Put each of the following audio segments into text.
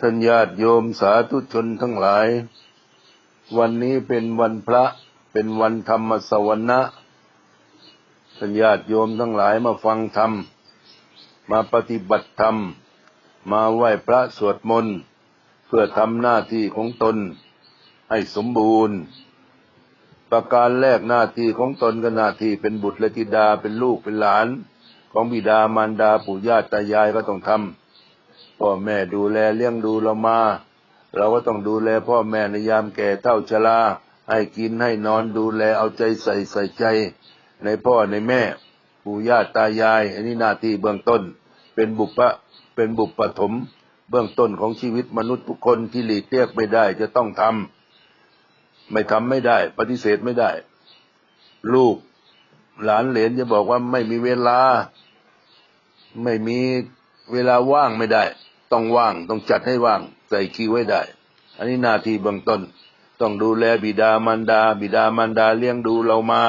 ท่านญาติโยมสาธุชนทั้งหลาย วันนี้เป็นวันพระเป็นวันธรรมสวนะท่านญาติโยมทั้งหลายมาฟังธรรม มาปฏิบัติธรรม มาไหว้พระสวดมนต์ เพื่อทำหน้าที่ของตนให้สมบูรณ์ ประการแรกหน้าที่ของตนก็หน้าที่เป็นบุตรและธิดาเป็นลูกเป็นหลาน ของบิดามารดาปู่ย่าตายายก็ต้องทำ พ่อแม่ดูแลเลี้ยงดูเรามา เราก็ต้องดูแลพ่อแม่ในยามแก่เฒ่าชราให้กินให้นอนดูแลเอาใจใส่ใส่ใจ ในพ่อในแม่ปู่ย่าตายาย อันนี้หน้าที่เบื้องต้น เป็นบุปะเป็นบุปปฐมเบื้องต้นของชีวิตมนุษย์ทุกคนที่หลีกเลี่ยงไม่ได้จะต้องทำไม่ทำไม่ได้ ปฏิเสธไม่ได้ ลูกหลานเหลนจะบอกว่าไม่มีเวลา ไม่มีเวลาว่างไม่ได้ ต้องว่างต้องจัดให้ว่างใส่คิวไว้ได้ อันนี้หน้าที่เบื้องต้น ต้องดูแลบิดามารดา บิดามารดาเลี้ยงดูเรามา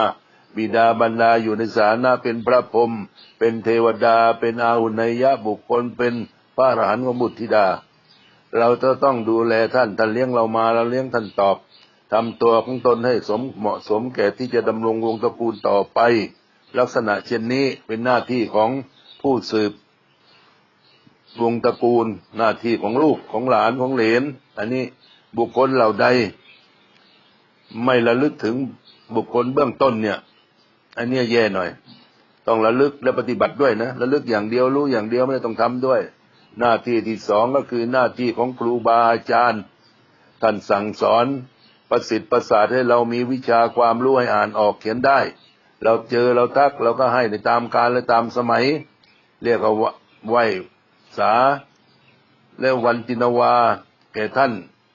บิดาบรรดาอยู่ในศานะเป็นพระพรหมเป็นเทวดา เป็นอาหุนยยะบุคคลเป็นพระอรหันต์ของบุตรธิดา เราจะต้องดูแลท่านท่านเลี้ยงเรามาเราเลี้ยงท่านตอบทำตัวของตนให้สมเหมาะสมแก่ที่จะดำรงวงตระกูลต่อไป ลักษณะเช่นนี้เป็นหน้าที่ของผู้สืบ วงตระกูล หน้าที่ของลูกของหลานของเหลน อันนี้บุคคลเหล่าใด ไม่ระลึกถึงบุคคลเบื้องต้นเนี่ย อันนี้แย่หน่อย ต้องระลึกและปฏิบัติด้วยนะระลึกอย่างเดียวรู้อย่างเดียวไม่ได้ต้องทำด้วย หน้าที่ที่สองก็คือหน้าที่ของครูบาอาจารย์ ท่านสั่งสอนประสิทธิ์ประสาทให้เรามีวิชาความรู้ให้อ่านออกเขียนได้ เราเจอเราทักเราก็ให้ในตามการและตามสมัย เรียกว่าไหว สาและวันจินวา แก่ท่าน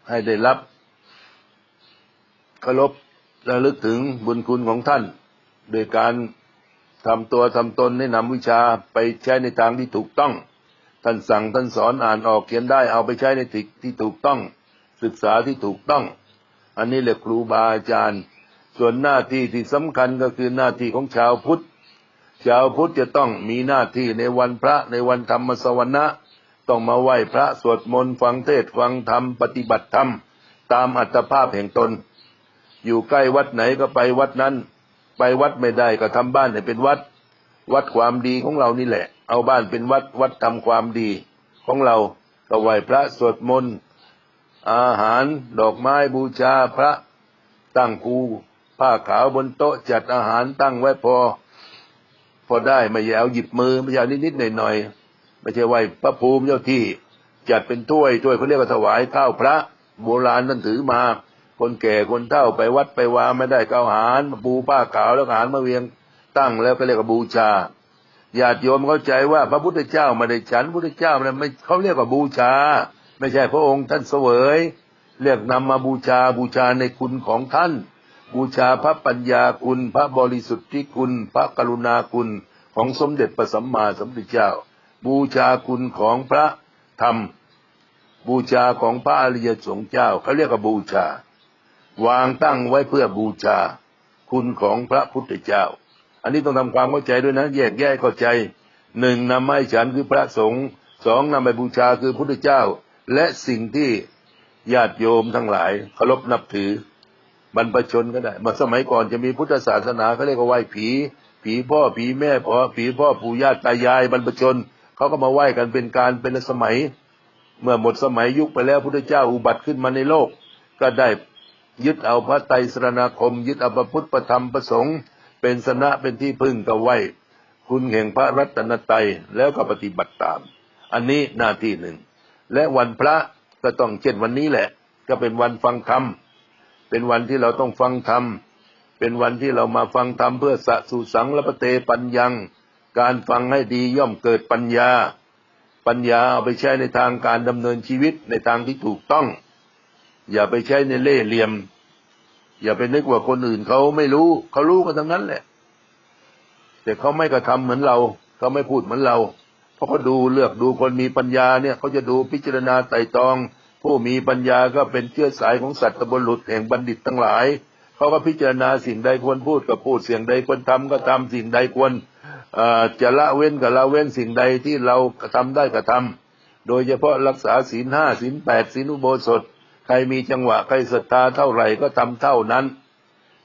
ให้ได้รับเคารพระลึกถึงบุญคุณของท่าน โดยการทำตัวทำตนให้นำวิชาไปใช้ในทางที่ถูกต้อง ท่านสั่งท่านสอนอ่านออกเขียนได้เอาไปใช้ในทิศที่ถูกต้อง ศึกษาที่ถูกต้อง อันนี้แหละครูบาอาจารย์ ส่วนหน้าที่ที่สำคัญก็คือหน้าที่ของชาวพุทธ ชาวพุทธจะต้องมีหน้าที่ในวันพระในวันธรรมสวนะต้องมาไหว้พระสวดมนต์ฟังเทศน์ฟังธรรมปฏิบัติธรรม ตามอัตภาพแห่งตน อยู่ใกล้วัดไหนก็ไปวัดนั้น ไปวัดไม่ได้ก็ทำบ้านให้เป็นวัด วัดความดีของเรานี่แหละ เอาบ้านเป็นวัดวัดทำความดี ของเราก็ไหว้พระสวดมนต์อาหารดอกไม้บูชาพระตั้งภูผ้าขาวบนโต๊ะจัดอาหารตั้งไว้พอ อได้ไม่ใช่เอาหยิบมือไม่ใช่เอานิดๆหน่อยๆไม่ใช่ไหวพระภูมิเจ้าที่จัดเป็นถ้วยถ้วยเขาเรียกว่าถวายข้าวพระโบราณท่นถือมา คนแก่คนเฒ่าไปวัดไปวาไม่ได้ก็เอาอาหารมาปูผ้าขาวแล้วอาหารมาเวียงตั้งแล้วก็เรียกว่าบูชาญาติโยมเข้าใจว่าพระพุทธเจ้าม่ได้ฉันพระพุทธเจ้ามันไม่เขาเรียกว่าบูชา ไม่ใช่พระองค์ท่านเสวย เรียกนำมาบูชาบูชาในคุณของท่าน บูชาพระปัญญาคุณ พระบริสุทธิคุณ พระกรุณาคุณของสมเด็จพระสัมมาสัมพุทธเจ้า บูชาคุณของพระธรรม บูชาของพระอริยสงฆ์เจ้าเขาเรียกว่าบูชา วางตั้งไว้เพื่อบูชา คุณของพระพุทธเจ้า อันนี้ต้องทำความเข้าใจด้วยนะ แยกแยกเข้าใจหนึ่งนำให้ฉันคือพระสงฆ์สองนำไปบูชาคือพุทธเจ้า และสิ่งที่ญาติโยมทั้งหลายเคารพนับถือ บรรพชนก็ได้มาสมัยก่อนจะมีพุทธศาสนาเขาเรียกว่าไหว้ผี ผีพ่อผีแม่พ่อผีพ่อปู่ย่าตายายบรรพชนเขาก็มาไหว้กันเป็นการเป็นสมัย เมื่อหมดสมัยยุคไปแล้วพุทธเจ้าอุบัติขึ้นมาในโลก ก็ได้ยึดเอาพระไตรสรณคม ยึดเอาพระพุทธประธรรมประสงค์ เป็นสนะเป็นที่พึ่งก็ไหว้คุณแห่งพระรัตนตรัยแล้วก็ปฏิบัติตาม อันนี้หน้าที่หนึ่ง และวันพระก็ต้องเช่นวันนี้แหละ ก็เป็นวันฟังธรรม เป็นวันที่เราต้องฟังธรรม เป็นวันที่เรามาฟังธรรมเพื่อสะสุสังและปะเตปัญญัง การฟังให้ดีย่อมเกิดปัญญา ปัญญาเอาไปใช้ในทางการดำเนินชีวิตในทางที่ถูกต้อง อย่าไปใช้ในเล่ห์เหลี่ยม อย่าไปนึกว่าคนอื่นเขาไม่รู้ เขารู้กันทั้งนั้นแหละ แต่เขาไม่กระทำเหมือนเรา เขาไม่พูดเหมือนเรา เพราะเขาดูเลือกดูคนมีปัญญาเนี่ยเขาจะดูพิจารณาไต่ตรอง ผู้มีปัญญาก็เป็นเชื้อสายของสัตว์บุรุษแห่งบัณฑิตทั้งหลาย เขาก็พิจารณาสิ่งใดควรพูดก็พูดสิ่งใดควรทำก็ทำสิ่งใดควรจะละเว้นก็ละเว้นสิ่งใดที่เราทำได้ก็ทำโดยเฉพาะรักษาศีลห้าศีลแปดศีลอุโบสถ ใครมีจังหวะใครศรัทธาเท่าไหร่ก็ทำเท่านั้น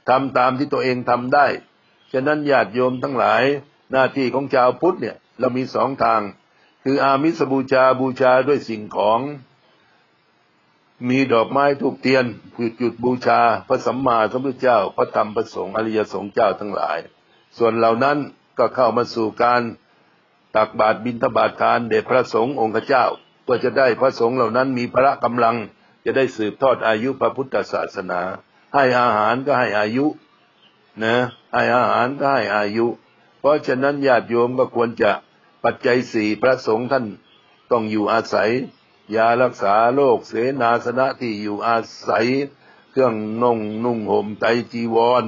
ทำตามที่ตัวเองทำได้ ฉะนั้นญาติโยมทั้งหลายหน้าที่ของชาวพุทธเนี่ยเรามีสองทาง คืออามิสบูชาบูชาด้วยสิ่งของ มีดอกไม้ทูกเทียนจุดจุดบูชา พระสัมมาสัมพุทธเจ้า พระธรรมพระสงฆ์อริยสงฆ์เจ้าทั้งหลาย ส่วนเหล่านั้นก็เข้ามาสู่การตักบาตรบิณฑบาตทานเดชพระสงฆ์องค์เจ้าเพื่อจะได้พระสงฆ์เหล่านั้นมีพระกำลัง จะได้สืบทอดอายุพระพุทธศาสนา ให้อาหารก็ให้อายุนะให้อาหารก็ให้อายุ เพราะฉะนั้นญาติโยมก็ควรจะปัจจัยสี่พระสงฆ์ท่านต้องอยู่อาศัย ยารักษาโรคเสนาสนะที่อยู่อาศัย เครื่องนุ่งนุ่งห่มไตจีวร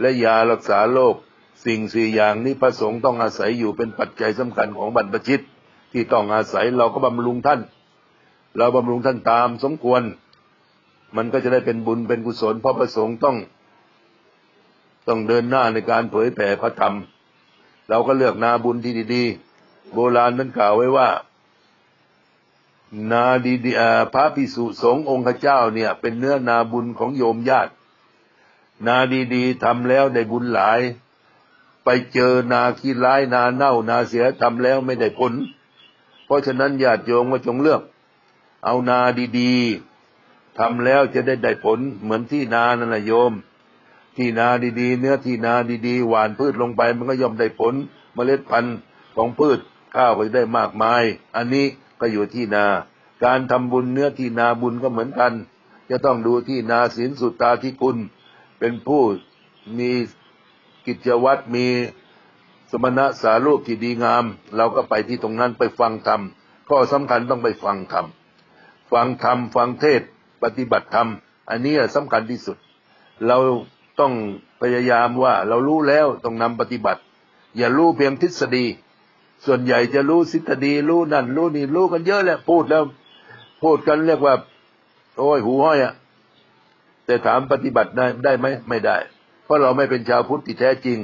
และยารักษาโรคสิ่งสี่อย่างนี้พระสงฆ์ต้องอาศัยอยู่เป็นปัจจัยสำคัญของบรรพชิต ที่ต้องอาศัยเราก็บำรุงท่าน เราบำรุงท่านตามสมควร มันก็จะได้เป็นบุญเป็นกุศลเพราะพระสงฆ์ต้อง ต้องเดินหน้าในการเผยแผ่พระธรรม เราก็เลือกนาบุญที่ดีๆ โบราณนั้นกล่าวไว้ว่า นาดีดีพระพิสุสงฆ์องค์เจ้าเนี่ย เป็นเนื้อนาบุญของโยมญาติ นาดีๆทำแล้วได้บุญหลาย ไปเจอนาขี้ร้ายนาเน่านาเสียทำแล้วไม่ได้ผล เพราะฉะนั้นญาติโยมก็จงเลือก เอานาดีๆทำแล้วจะได้ได้ผลเหมือนที่นานั่นแหละโยม ที่นาดีๆ เนื้อที่นาดีๆ หวานพืชลงไปมันก็ย่อมได้ผลเมล็ดพันธุ์ของพืชข้าวก็ได้มากมาย อันนี้ ก็อยู่ที่นา การทำบุญเนื้อที่นาบุญก็เหมือนกัน จะต้องดูที่นาศีลสุตตาที่คุณ เป็นผู้มีกิจวัตรมีสมณะสารูปที่ดีงาม เราก็ไปที่ตรงนั้นไปฟังธรรมข้อสำคัญต้องไปฟังธรรมฟังธรรมฟังเทศปฏิบัติธรรม อันนี้สำคัญที่สุด เราต้องพยายามว่าเรารู้แล้วต้องนำปฏิบัติ อย่ารู้เพียงทฤษฎี ส่วนใหญ่จะรู้ทฤษฎีรู้นั่นรู้นี่รู้กันเยอะแหละพูดแล้ว พูดกันเรียกว่า โอ้ยหูห้อยอะแต่ถามปฏิบัติได้ได้ไหมไม่ได้ เพราะเราไม่เป็นชาวพุทธที่แท้จริง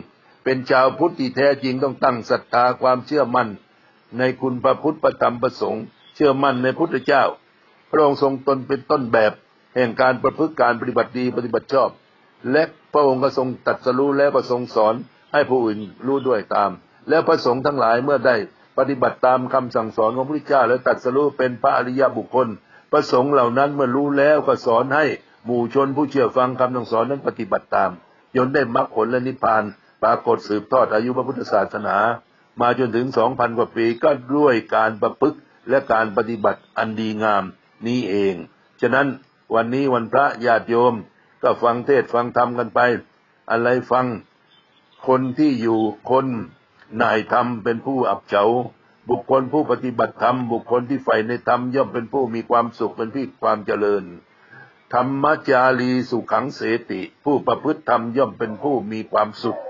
เป็นชาวพุทธที่แท้จริงต้องตั้งศรัทธาความเชื่อมั่น ในคุณพระพุทธพระธรรมพระสงฆ์เชื่อมั่นในพุทธเจ้า พระองค์ทรงตนเป็นต้นแบบ แห่งการประพฤติการปฏิบัติดีปฏิบัติชอบ และพระองค์ก็ทรงตรัสรู้แล้วก็ทรงสอนให้ผู้อื่นรู้ด้วยตาม แล้วพระสงฆ์ทั้งหลายเมื่อได้ปฏิบัติตามคำสั่งสอนของพระพุทธเจ้าและตรัสรู้เป็นพระอริยบุคคลพระสงฆ์เหล่านั้นเมื่อรู้แล้วก็สอนให้หมู่ชนผู้เชื่อฟังคำสั่งสอนนั้นปฏิบัติตามจนได้มรรคผลและนิพพาน ปรากฏสืบทอดอายุพระพุทธศาสนา มาจนถึงสองพันกว่าปีก็ด้วยการประพฤติและการปฏิบัติอันดีงามนี้เอง ฉะนั้นวันนี้วันพระญาติโยม ก็ฟังเทศฟังธรรมกันไป อะไรฟังคนที่อยู่คน นายธรรมเป็นผู้อับเฉาบุคคลผู้ปฏิบัติธรรมบุคคลที่ใฝ่ในธรรมย่อมเป็นผู้มีความสุขเป็นพี่ความเจริญ ธรรมจารีสุขังเสติ ผู้ประพฤติธรรมย่อมเป็นผู้มีความสุข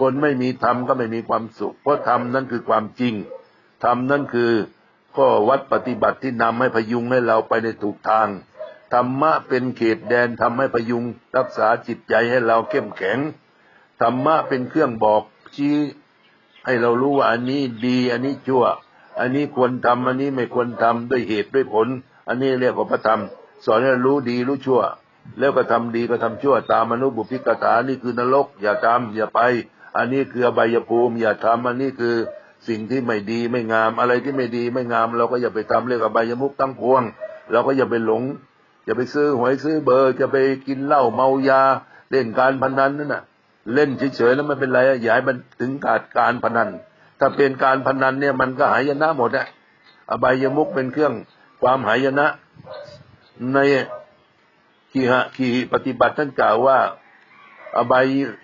คนไม่มีธรรมก็ไม่มีความสุข เพราะธรรมนั่นคือความจริงธรรมนั่นคือข้อวัดปฏิบัติที่นำให้พยุงให้เราไปในถูกทางธรรมะเป็นเขตแดนทำให้พยุงรักษาจิตใจให้เราเข้มแข็งธรรมะเป็นเครื่องบอกชี้ ให้เรารู้ว่าอันนี้ดีอันนี้ชั่ว อันนี้ควรทำอันนี้ไม่ควรทำด้วยเหตุด้วยผล อันนี้เรียกว่าพระธรรม สอนให้รู้ดีรู้ชั่ว แล้วก็ทำดีก็ทำชั่วตามมนุษย์บุพิกถานี่คือนรก อย่าทำอย่าไป อันนี้คืออบายภูมิ อย่าทำอันนี้คือสิ่งที่ไม่ดีไม่งาม อะไรที่ไม่ดีไม่งาม เราก็อย่าไปทำเรียกอบายมุกตั้งพวง เราก็อย่าไปหลงอย่าไปซื้อหวยซื้อเบอร์จะไปกินเหล้าเมายาเล่นการพนันนั่นน่ะ เล่นเฉยๆแล้วไม่เป็นไรอะย่าให้มันถึงการการพนัน ถ้าเป็นการพนันเนี่ยมันก็หายนะหมดอะอบายมุกเป็นเครื่องความหายนะ ในขีหะขีปฏิบัติท่านกล่าวว่า อบา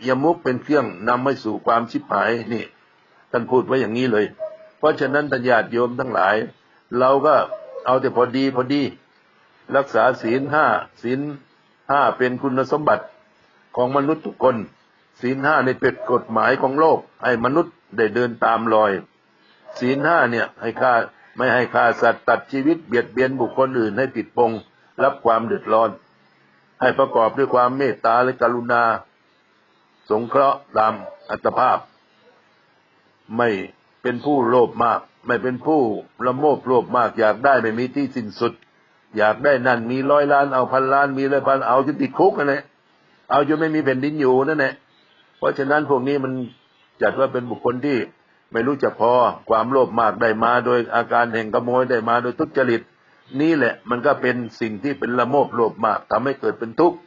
ยมุกเป็นเครื่องนำให้สู่ความชิบหายนี่ท่านพูดไว้อย่างนี้เลย เพราะฉะนั้นตัญญาติโยมทั้งหลาย เราก็เอาแต่พอดีพอดี รักษาศีลห้าศีลห้าเป็นคุณสมบัติของมนุษย์ทุกคน ศีลห้าในเป็นกฎหมายของโลก ให้มนุษย์ได้เดินตามรอย ศีลห้าเนี่ยให้ฆ่าไม่ให้ฆ่าสัตว์ตัดชีวิตเบียดเบียนบุคคลอื่นให้ติดปงรับความเดือดร้อน ให้ประกอบด้วยความเมตตาและกรุณา สงเคราะห์ตามอัตภาพ ไม่เป็นผู้โลภมาก ไม่เป็นผู้ละโมบโลภมาก อยากได้ไม่มีที่สิ้นสุด อยากได้นั่นมีร้อยล้านเอาพันล้านมีร้อยพันเอาจนติดคุกนั่นแหละเอาจนไม่มีแผ่นดินอยู่นั่นแหละ ราะฉะนั้นพวกนี้มันจัดว่าเป็นบุคคลที่ไม่รู้จักพอความโลภมากได้มา โดยอาการแห่งขโมยได้มาโดยทุจริต นี่แหละมันก็เป็นสิ่งที่เป็นละโมบโลภมากทำให้เกิดเป็นทุกข์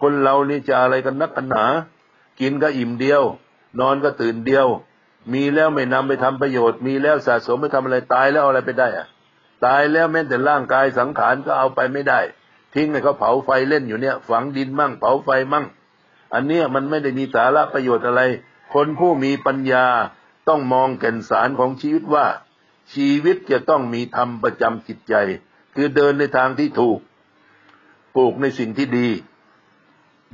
คนเรานี่จะอะไรกันนักกันหนา กินก็อิ่มเดียว นอนก็ตื่นเดียว มีแล้วไม่นำไปทำประโยชน์ มีแล้วสะสมไปทำอะไรตายแล้วอาอะไรไปได้อะตายแล้วแม้แต่ร่างกายสังขารก็เอาไปไม่ได้ ทิ้งให้เขาเผาไฟเล่นอยู่เนี่ย ฝังดินมั่งเผาไฟมั่ง อันเนี้ยมันไม่ได้มีสาระประโยชน์อะไร คนผู้มีปัญญาต้องมองแก่นสารของชีวิตว่า ชีวิตจะต้องมีธรรมประจำจิตใจ คือเดินในทางที่ถูก ปลูกในสิ่งที่ดี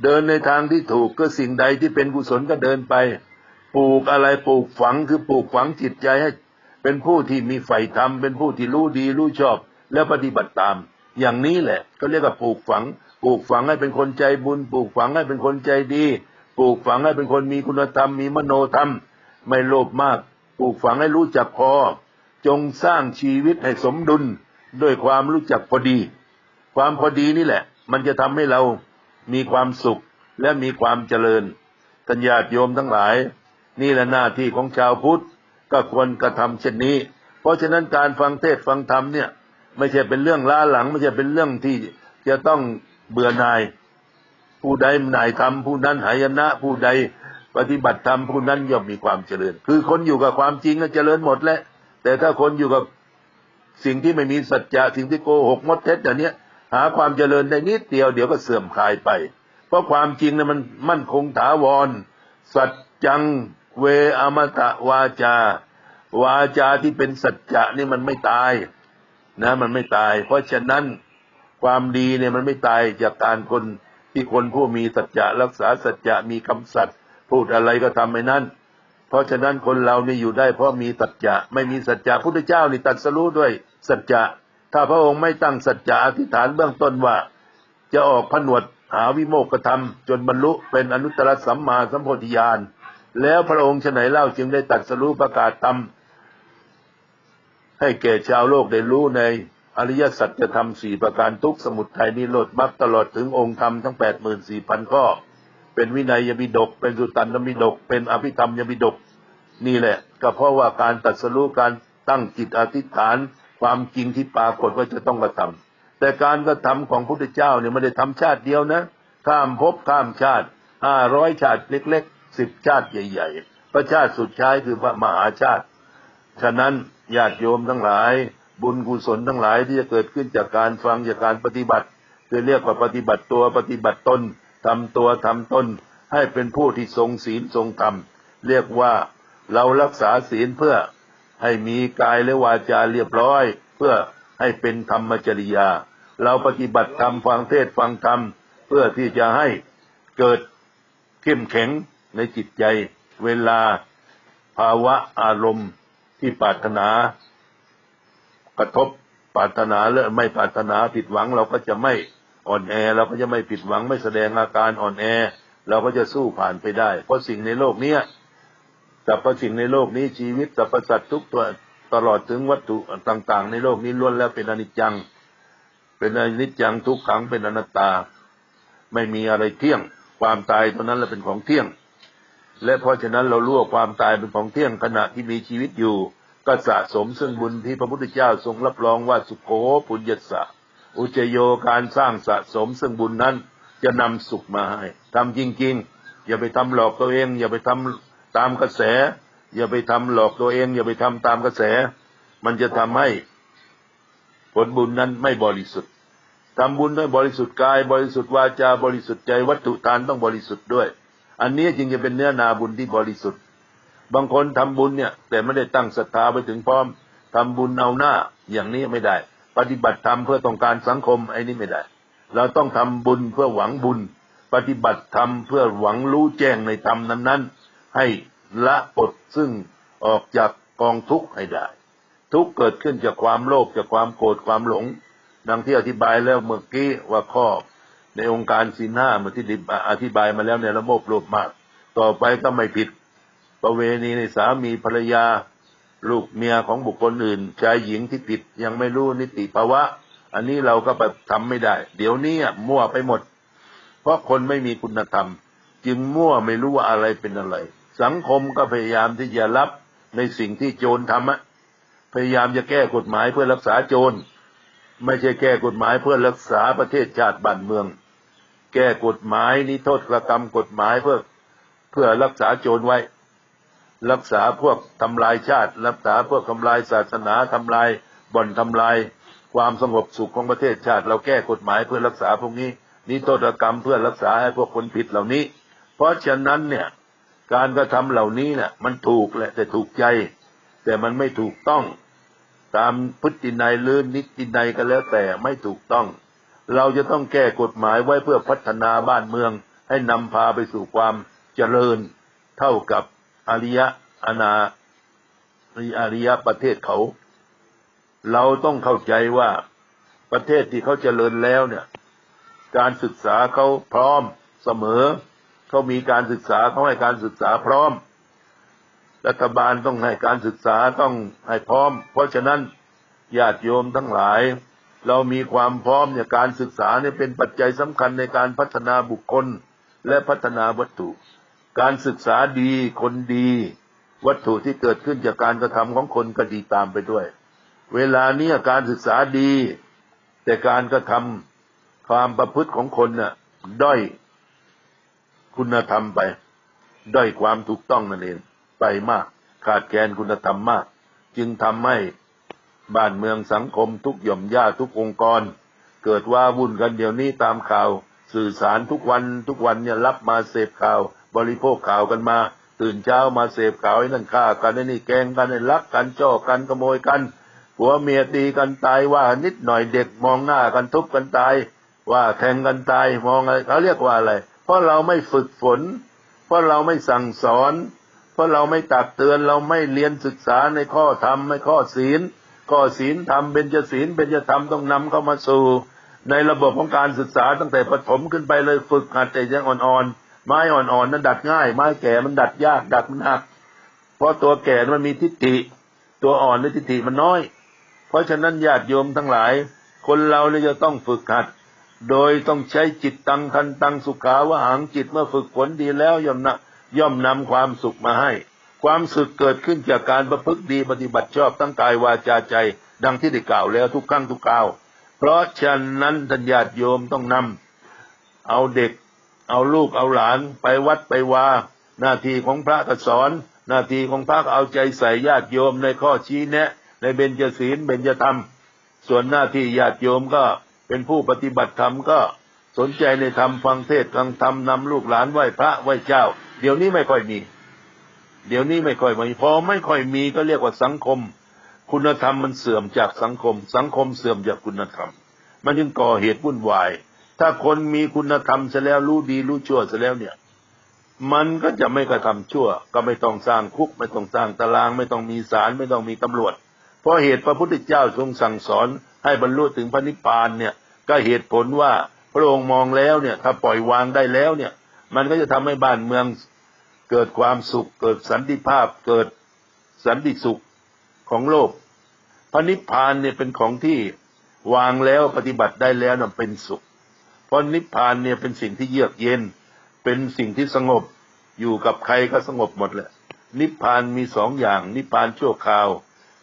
เดินในทางที่ถูกก็สิ่งใดที่เป็นกุศลก็เดินไป ปลูกอะไรปลูกฝังคือปลูกฝังจิตใจให้เป็นผู้ที่มีใฝ่ธรรมเป็นผู้ที่รู้ดีรู้ชอบ แล้วปฏิบัติตาม อย่างนี้แหละก็เรียกว่าปลูกฝัง ปลูกฝังให้เป็นคนใจบุญ ปลูกฝังให้เป็นคนใจดี ปลูกฝังให้เป็นคนมีคุณธรรม มีมโนธรรม ไม่โลภมาก ปลูกฝังให้รู้จักพอ จงสร้างชีวิตให้สมดุลด้วยความรู้จักพอดี ความพอดีนี่แหละ มันจะทำให้เรามีความสุขและมีความเจริญทัญญาติโยมทั้งหลาย นี่แหละหน้าที่ของชาวพุทธก็ควรกระทำเช่นนี้ เพราะฉะนั้นการฟังเทศฟังธรรมเนี่ย ไม่ใช่เป็นเรื่องล้าหลัง ไม่ใช่เป็นเรื่องที่จะต้อง เบื่อหน่าย ผู้ใดหน่ายธรรมผู้นั้นหายนะ ผู้ใดปฏิบัติธรรมผู้นั้นย่อมมีความเจริญ คือคนอยู่กับความจริงก็เจริญหมดแหละแต่ถ้าคนอยู่กับสิ่งที่ไม่มีสัจจะสิ่งที่โกหกมดเท็จอย่างเนี้ย หาความเจริญได้นิดเดียวเดี๋ยวก็เสื่อมคลายไป เพราะความจริงเนี่ยมันมั่นคงถาวร สัจจังเวอมตะวาจา วาจาที่เป็นสัจจะนี่มันไม่ตาย นะ มันไม่ตาย เพราะฉะนั้น ความดีเนี่ยมันไม่ตายจากการคนที่คนผู้มีสัจจะรักษาสัจจะมีคำสัตย์พูดอะไรก็ทำไปนั้นเพราะฉะนั้นคนเรานี่อยู่ได้เพราะมีสัจจะไม่มีสัจจะพุทธเจ้านี่ตัดสรู้ด้วยสัจจะถ้าพระองค์ไม่ตั้งสัจจะอธิษฐานเบื้องต้นว่า จะออกผนวดหาวิโมกขธรรม จนบรรลุเป็นอนุตตรสัมมาสัมโพธิญาณแล้วพระองค์ฉไหนเล่าจึงได้ตัดสรู้ประกาศธรรมให้แก่ชาวโลกได้รู้ใน อริยสัจจะทำสี่ประการทุกสมุทัยนิโรธมรรคตลอดถึงองค์ธรรมทั้งแปดหมื่นสี่พันข้อ เป็นวินัยยบิดก เป็นสุตตันตมิดก เป็นอภิธรรมยบิดก นี่แหละ ก็เพราะว่าการตัดสรู้การตั้งจิตอธิษฐาน ความจริงที่ปรากฏว่าจะต้องกระทำแต่การกระทำของพระพุทธเจ้าเนี่ยไม่ได้ทำชาติเดียวนะ ข้ามภพข้ามชาติห้าร้อยชาติเล็กๆสิบชาติใหญ่ๆพระชาติสุดท้ายคือพระมหาชาติ ฉะนั้นญาติโยมทั้งหลาย บุญกุศลทั้งหลายที่จะเกิดขึ้นจากการฟังจากการปฏิบัติจะเรียกว่าปฏิบัติตัวปฏิบัติตนทำตัวทำตนให้เป็นผู้ที่ทรงศีลทรงธรรม เรียกว่าเรารักษาศีลเพื่อให้มีกายและวาจาเรียบร้อย เพื่อให้เป็นธรรมจริยา เราปฏิบัติธรรมฟังเทศฟังธรรม เพื่อที่จะให้เกิดเข้มแข็งในจิตใจ เวลาภาวะอารมณ์ที่ปรารถนา กระทบปรารถนาและไม่ปรารถนาผิดหวัง เราก็จะไม่อ่อนแอ เราก็จะไม่ผิดหวังไม่แสดงอาการอ่อนแอ เราก็จะสู้ผ่านไปได้ เพราะสิ่งในโลกเนี้ยสรรพสิ่งในโลกนี้ชีวิตสรรพสัตว์ทุกตัวตลอดถึงวัตถุต่าง ๆ ในโลกนี้ล้วนแล้วเป็นอนิจจัง เป็นอนิจจังทุกขังเป็นอนัตตา ไม่มีอะไรเที่ยง ความตายเท่านั้นแหละเป็นของเที่ยง และเพราะฉะนั้นเรารู้ว่าความตายเป็นของเที่ยงขณะที่มีชีวิตอยู่ ก็สะสมซึ่งบุญที่พระพุทธเจ้าทรงรับรองว่าสุโขปุญญสะ อุจโยการสร้างสะสมซึ่งบุญนั้นจะนำสุขมาให้ทำจริง ๆ อย่าไปทำหลอกตัวเอง อย่าไปทำตามกระแส อย่าไปทำหลอกตัวเอง อย่าไปทำตามกระแส มันจะทำให้ ผลบุญนั้นไม่บริสุทธิ์ทำบุญด้วยบริสุทธิ์กาย บริสุทธิ์วาจาบริสุทธิ์ใจวัตถุทานต้องบริสุทธิ์ด้วย อันนี้จึงจะเป็นเนื้อนาบุญที่บริสุทธิ์ บางคนทำบุญเนี่ย แต่ไม่ได้ตั้งศรัทธาไปถึงพร้อมทำบุญเอาหน้าอย่างนี้ไม่ได้ ปฏิบัติธรรมเพื่อต้องการสังคมไอ้นี่ไม่ได้ เราต้องทำบุญเพื่อหวังบุญ ปฏิบัติธรรมเพื่อหวังรู้แจ้งในธรรมนั้นๆ ให้ละปลดซึ่งออกจากกองทุกข์ให้ได้ ทุกข์เกิดขึ้นจากความโลภจากความโกรธความหลง ดังที่อธิบายแล้วเมื่อกี้ว่าข้อในองค์การศีลห้าเมื่อที่อธิบายมาแล้วในระบบโลภมาก ต่อไปก็ไม่ผิด ประเวณีในสามีภรรยา ลูกเมียของบุคคลอื่นชายหญิงที่ผิดยังไม่รู้นิติภาวะ อันนี้เราก็ไปทำไม่ได้ เดี๋ยวนี้มั่วไปหมด เพราะคนไม่มีคุณธรรม จึงมั่วไม่รู้ว่าอะไรเป็นอะไร สังคมก็พยายามที่จะรับในสิ่งที่โจรทำอะพยายามจะแก้กฎหมายเพื่อรักษาโจร ไม่ใช่แก้กฎหมายเพื่อรักษาประเทศชาติบ้านเมือง แก้กฎหมายนิโทษกรรมกฎหมายเพื่อเพื่อรักษาโจรไว้ รักษาพวกทำลายชาติ รักษาพวกทำลายศาสนาทำลายบ่อนทำลาย ความสงบสุขของประเทศชาติ เราแก้กฎหมายเพื่อรักษาพวกนี้นิโทษกรรมเพื่อรักษาให้พวกคนผิดเหล่านี้ เพราะฉะนั้นเนี่ยการกระทำเหล่านี้เนี่ยมันถูกแหละแต่ถูกใจ แต่มันไม่ถูกต้อง ตามพฤตินัยหรือนิตินัยก็แล้วแต่ไม่ถูกต้อง เราจะต้องแก้กฎหมายไว้เพื่อพัฒนาบ้านเมือง ให้นำพาไปสู่ความเจริญ เท่ากับ อาริยะอนาอริยะประเทศเขา เราต้องเข้าใจว่าประเทศที่เขาเจริญแล้วเนี่ย การศึกษาเขาพร้อมเสมอเขามีการศึกษาเขาให้การศึกษาพร้อม รัฐบาลต้องให้การศึกษาต้องให้พร้อม เพราะฉะนั้นญาติโยมทั้งหลาย เรามีความพร้อมเนี่ยการศึกษาเนี่ยเป็นปัจจัยสำคัญในการพัฒนาบุคคลและพัฒนาวัตถุ การศึกษาดีคนดี วัตถุที่เกิดขึ้นจากการกระทำของคนก็ดีตามไปด้วย เวลาเนี้ยการศึกษาดี แต่การกระทำความประพฤติของคนน่ะด้อยคุณธรรมไป ด้อยความถูกต้องนั่นเองไปมาก ขาดแคลนคุณธรรมมาก จึงทำให้บ้านเมืองสังคมทุกหย่อมย่าทุกองค์กร เกิดว่าวุ่นกันเดี๋ยวนี้ตามข่าว สื่อสารทุกวันทุกวันเนี่ยรับมาเสพข่าว บริโภคข่าวกันมา ตื่นเช้ามาเสพข่าวไอ้นั่นฆ่ากันไอ้นี่แกงกันไอ้ลักกันจ้อกันขโมยกันผัวเมียตีกันตายว่านิดหน่อยเด็กมองหน้ากันทุบกันตาย ว่าแทงกันตายมองอะไรเขาเรียกว่าอะไร เพราะเราไม่ฝึกฝน เพราะเราไม่สั่งสอน เพราะเราไม่ตักเตือนเราไม่เรียนศึกษาในข้อธรรมในข้อศีลข้อศีลธรรมเบญจศีลเบญจธรรมต้องนำเข้ามาสู่ ในระบบของการศึกษาตั้งแต่ประถมขึ้นไปเลยฝึกหัดแต่ยังอ่อนๆ ไม้อ่อนๆนั้นดัดง่าย ไม้แก่มันดัดยาก ดัดมันหนัก เพราะตัวแก่มันมีทิฏฐิ ตัวอ่อนในทิฏฐิมันน้อย เพราะฉะนั้นญาติโยมทั้งหลาย คนเราเนี่ยจะต้องฝึกหัด โดยต้องใช้จิตตังทันตังสุขาวหังจิตเมื่อฝึกฝนดีแล้วย่อมนะย่อมนำความสุขมาให้ ความสุขเกิดขึ้นจากการประพฤติดีปฏิบัติชอบทั้งกายวาจาใจ ดังที่ได้กล่าวแล้วทุกครั้งทุกคราว เพราะฉะนั้นท่านญาติโยมต้องนำเอาเด็ก เอาลูกเอาหลานไปวัดไปวา หน้าที่ของพระก็สอน หน้าที่ของพระเอาใจใส่ญาติโยมในข้อชี้แนะ ในเบญจศีลเบญจธรรม ส่วนหน้าที่ญาติโยมก็เป็นผู้ปฏิบัติธรรมก็สนใจในธรรมฟังเทศฟังธรรมนำลูกหลานไหว้พระไหว้เจ้า เดี๋ยวนี้ไม่ค่อยมี เดี๋ยวนี้ไม่ค่อยมีพอไม่ค่อยมีก็เรียกว่าสังคม คุณธรรมมันเสื่อมจากสังคม สังคมเสื่อมจากคุณธรรม มันจึงก่อเหตุวุ่นวาย ถ้าคนมีคุณธรรมเสแล้วรู้ดีรู้ชั่วเสแล้วเนี่ย มันก็จะไม่กระทำชั่ว ก็ไม่ต้องสร้างคุก ไม่ต้องสร้างตาราง ไม่ต้องมีศาลไม่ต้องมีตำรวจ เพราะเหตุพระพุทธเจ้าทรงสั่งสอนให้บรรลุถึงพระนิพพานเนี่ย ก็เหตุผลว่าพระองค์มองแล้วเนี่ย ถ้าปล่อยวางได้แล้วเนี่ย มันก็จะทำให้บ้านเมืองเกิดความสุข เกิดสันติภาพ เกิดสันติสุขของโลก พระนิพพานเนี่ยเป็นของที่วางแล้วปฏิบัติได้แล้วน่ะเป็นสุข เพราะนิพพานเนี่ยเป็นสิ่งที่เยือกเย็น เป็นสิ่งที่สงบ อยู่กับใครก็สงบหมดแหละ นิพพานมีสองอย่าง นิพพานชั่วคราว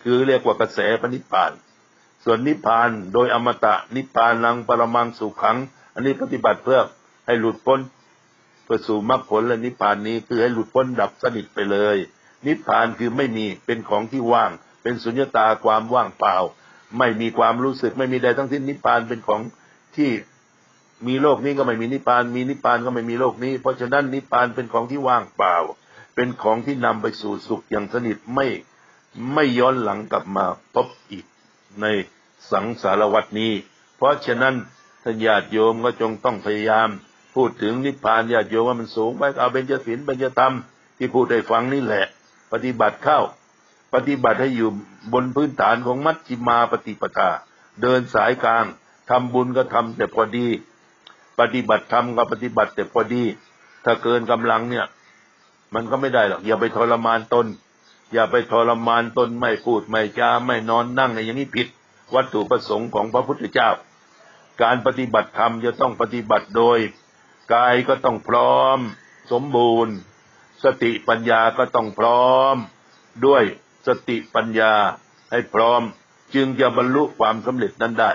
คือเรียกว่ากระแสพระนิพพาน ส่วนนิพพานโดยอมตะ นิพพานังปรมังสุขัง อันนี้ปฏิบัติเพื่อให้หลุดพ้นเพื่อสู่มรรคผลและนิพพานนี้คือให้หลุดพ้นดับสนิทไปเลย นิพพานคือไม่มีเป็นของที่ว่าง เป็นสุญญตาความว่างเปล่า ไม่มีความรู้สึกไม่มีใดทั้งสิ้นนิพพานเป็นของที่ มีโลกนี้ก็ไม่มีนิพพาน มีนิพพานก็ไม่มีโลกนี้ เพราะฉะนั้นนิพพานเป็นของที่ว่างเปล่า เป็นของที่นำไปสู่สุขอย่างสนิทไม่ไม่ย้อนหลังกลับมาพบอีกในสังสารวัตนี้ เพราะฉะนั้นท่านญาติโยมก็จงต้องพยายาม พูดถึงนิพพานญาติโยมว่ามันสูงไปเอาเบญจศีลเบญจธรรมที่พูดให้ฟังนี่แหละ ปฏิบัติเข้า ปฏิบัติให้อยู่บนพื้นฐานของมัชฌิมาปฏิปทา เดินสายกลางทำบุญก็ทำแต่พอดี ปฏิบัติธรรมก็ปฏิบัติแต่พอดี ถ้าเกินกำลังเนี่ย มันก็ไม่ได้หรอก อย่าไปทรมานตน อย่าไปทรมานตนไม่พูดไม่จาไม่นอนนั่งในอย่างนี้ผิด วัตถุประสงค์ของพระพุทธเจ้า การปฏิบัติธรรมจะต้องปฏิบัติโดย กายก็ต้องพร้อม สมบูรณ์ สติปัญญาก็ต้องพร้อม ด้วยสติปัญญาให้พร้อม จึงจะบรรลุความสำเร็จนั้นได้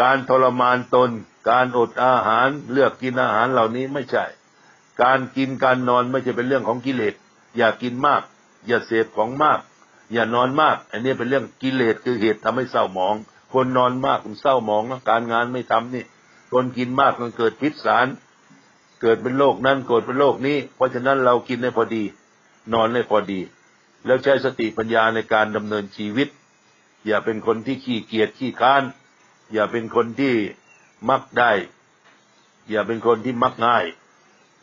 การทรมานตน การอดอาหารเลือกกินอาหารเหล่านี้ไม่ใช่ การกินการนอนไม่ใช่เป็นเรื่องของกิเลส อย่ากินมาก อย่าเสพของมาก อย่านอนมาก อันนี้เป็นเรื่องกิเลสคือเหตุทำให้เศร้าหมอง คนนอนมากมันเศร้าหมองนะการงานไม่ทำนี่ คนกินมากมันเกิดพิษสาร เกิดเป็นโรคนั้นเกิดเป็นโรคนี้ เพราะฉะนั้นเรากินให้พอดี นอนให้พอดี แล้วใช้สติปัญญาในการดำเนินชีวิต อย่าเป็นคนที่ขี้เกียจขี้ค้าน อย่าเป็นคนที่มักได้ อย่าเป็นคนที่มักง่าย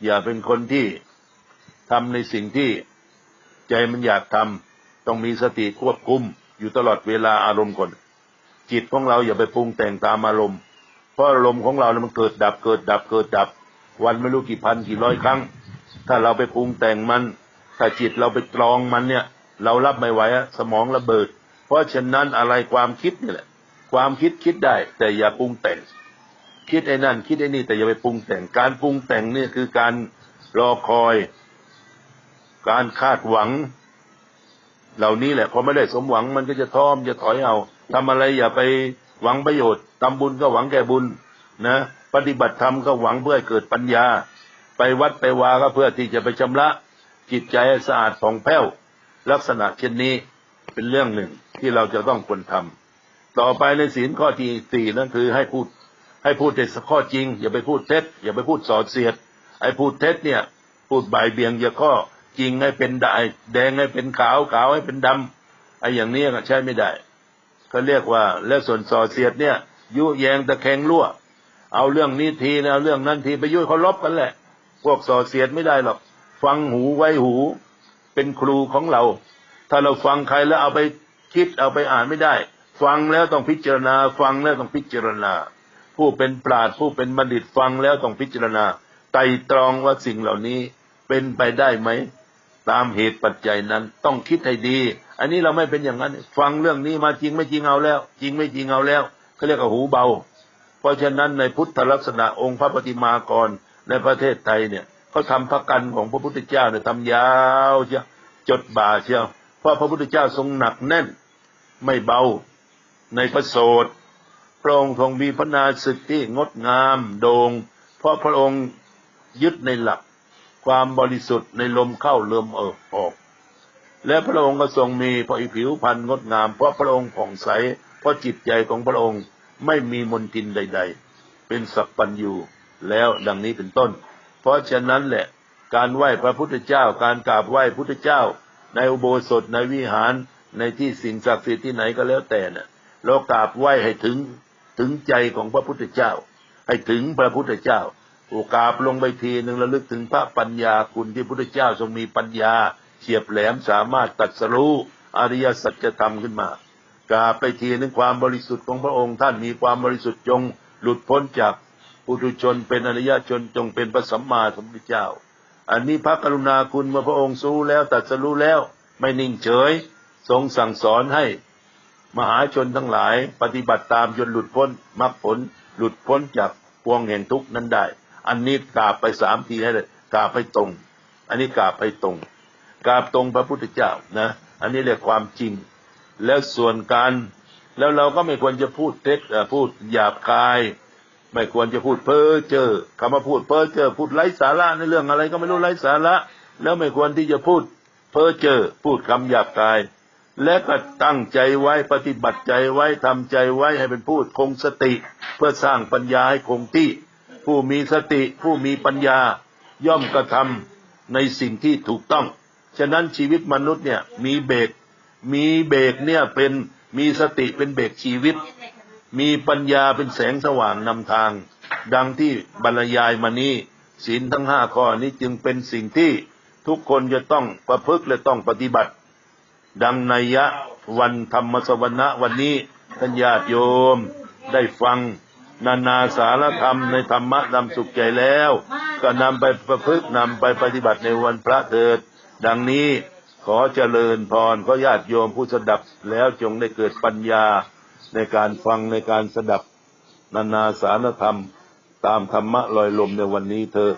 อย่าเป็นคนที่ทำในสิ่งที่ใจมันอยากทำต้องมีสติควบคุมอยู่ตลอดเวลาอารมณ์ก่อนจิตของเราอย่าไปปรุงแต่งตามอารมณ์ เพราะอารมณ์ของเราเนี่ยมันเกิดดับเกิดดับเกิดดับ วันไม่รู้กี่พันกี่ร้อยครั้ง ถ้าเราไปปรุงแต่งมันถ้าจิตเราไปตรองมันเนี่ย เรารับไม่ไหวอะสมองระเบิด เพราะฉะนั้นอะไรความคิดนี่แหละ ความคิดคิดได้ แต่อย่าปรุงแต่ง คิดไอ้นั่น คิดไอ้นี่แต่อย่าไปปรุงแต่ง การปรุงแต่งเนี่ยคือการรอคอย การคาดหวัง เหล่านี้แหละพอไม่ได้สมหวังมันก็จะท้อมจะถอยเอาทำอะไรอย่าไปหวังประโยชน์ทำบุญก็หวังแก่บุญนะปฏิบัติธรรมก็หวังเพื่อเกิดปัญญา ไปวัดไปวาก็เพื่อที่จะไปชำระ จิตใจให้สะอาดผ่องแผ้ว ลักษณะเช่นนี้เป็นเรื่องหนึ่งที่เราจะต้องควรทำ ต่อไปในศีลข้อที่สี่นั่นคือให้พูดให้พูดแต่ข้อจริง อย่าไปพูดเท็จ อย่าไปพูดสอดเสียดไอ้พูดเท็จเนี่ย พูดบ่ายเบี่ยงอย่าข้อจริงให้เป็นได้แดงให้เป็นขาวขาวให้เป็นดำไอ้อย่างนี้ก็ใช้ไม่ได้เขาเรียกว่าแล้วส่วนสอดเสียดเนี่ย ยุแยงตะแคงรั่ว เอาเรื่องนี้ทีนะเอาเรื่องนั้นทีไปยุ่ยเขาลบกันแหละ พวกสอดเสียดไม่ได้หรอกฟังหูไว้หูเป็นครูของเรา ถ้าเราฟังใครแล้วเอาไปคิดเอาไปอ่านไม่ได้ ฟังแล้วต้องพิจารณา ฟังแล้วต้องพิจารณา ผู้เป็นปราชญ์ผู้เป็นบัณฑิตฟังแล้วต้องพิจารณา ไตรตรองว่าสิ่งเหล่านี้เป็นไปได้ไหม ตามเหตุปัจจัยนั้นต้องคิดให้ดี อันนี้เราไม่เป็นอย่างนั้น ฟังเรื่องนี้มาจริงไม่จริงเอาแล้ว จริงไม่จริงเอาแล้วเขาเรียกว่าหูเบา เพราะฉะนั้นในพุทธลักษณะองค์พระปฏิมากรในประเทศไทยเนี่ยเขาทำพระกันของพระพุทธเจ้าเนี่ยทำยาวเชียวจดบ่าเชียวเพราะพระพุทธเจ้าทรงหนักแน่น ไม่เบา ในพระโสดพระองค์ทรงมีพระนาสึกที่งดงามโดง่งเพราะพระองค์ยึดในหลักความบริสุทธิ์ในลมเข้าลมเออกออก และพระองค์ก็ทรงมีพระผิวพรรณงดงาม เพราะพระองค์ผ่องใสเพราะจิตใจของพระองค์ไม่มีมนทินใด ๆ เป็นสัพพัญญูแล้วดังนี้เป็นต้น เพราะฉะนั้นแหละการไหว้พระพุทธเจ้าการกราบไหว้พุทธเจ้า ในอุโบสถในวิหารในที่สิ่งศักดิ์สิทธิ์ที่ไหนก็แล้วแต่น่ะ เรากราบไหว้ให้ถึงถึงใจของพระพุทธเจ้า ให้ถึงพระพุทธเจ้า โอกราบลงไปทีหนึ่งระลึกถึงพระปัญญาคุณที่พระพุทธเจ้าทรงมีปัญญาเฉียบแหลมสามารถตัดสรู้อริยสัจธรรมขึ้นมากราบไปทีนึงความบริสุทธิ์ของพระองค์ท่านมีความบริสุทธิ์จงหลุดพ้นจากปุถุชนเป็นอริยชนจงเป็นพระสัมมาสัมพุทธเจ้า อันนี้พระกรุณาคุณเมื่อพระองค์สู้แล้วตัดสรู้แล้วไม่นิ่งเฉย ทรงสั่งสอนให้ มหาชนทั้งหลายปฏิบัติตามจนหลุดพ้นมรรคผล หลุดพ้นจากปวงแห่งทุกข์นั้นได้ อันนี้กราบไปสามทีให้เลยกราบให้ตรง อันนี้กราบให้ตรงกราบตรงพระพุทธเจ้านะ อันนี้เรียกความจริง แล้วส่วนการแล้วเราก็ไม่ควรจะพูดเท็จพูดหยาบคาย ไม่ควรจะพูดเพ้อเจ้อคำว่าพูดเพ้อเจ้อพูดไร้สาระในเรื่องอะไรก็ไม่รู้ไร้สาระ แล้วไม่ควรที่จะพูดเพ้อเจ้อพูดคำหยาบคาย และก็ตั้งใจไว้ปฏิบัติใจไว้ทำใจไว้ให้เป็นผู้คงสติ เพื่อสร้างปัญญาให้คงที่ ผู้มีสติผู้มีปัญญาย่อมกระทำในสิ่งที่ถูกต้อง ฉะนั้นชีวิตมนุษย์เนี่ยมีเบรกมีเบรกเนี่ยเป็นมีสติเป็นเบรกชีวิต มีปัญญาเป็นแสงสว่างนำทาง ดังที่บรรยายมานี้ศีลทั้งห้าข้อนี้จึงเป็นสิ่งที่ทุกคนจะต้องประพฤติและต้องปฏิบัติ ดังนัยยะวันธรรมสวนะวันนี้ท่านญาติโยมได้ฟังนานาสารธรรมในธรรมะนำสุขใจแล้ว ก็นำไปประพฤตินำไปปฏิบัติในวันพระเถิด ดังนี้ขอเจริญพรขอญาติโยมผู้สดับแล้วจงได้เกิดปัญญาในการฟังในการสดับนานาสารธรรม ตามธรรมะลอยลมในวันนี้เธอ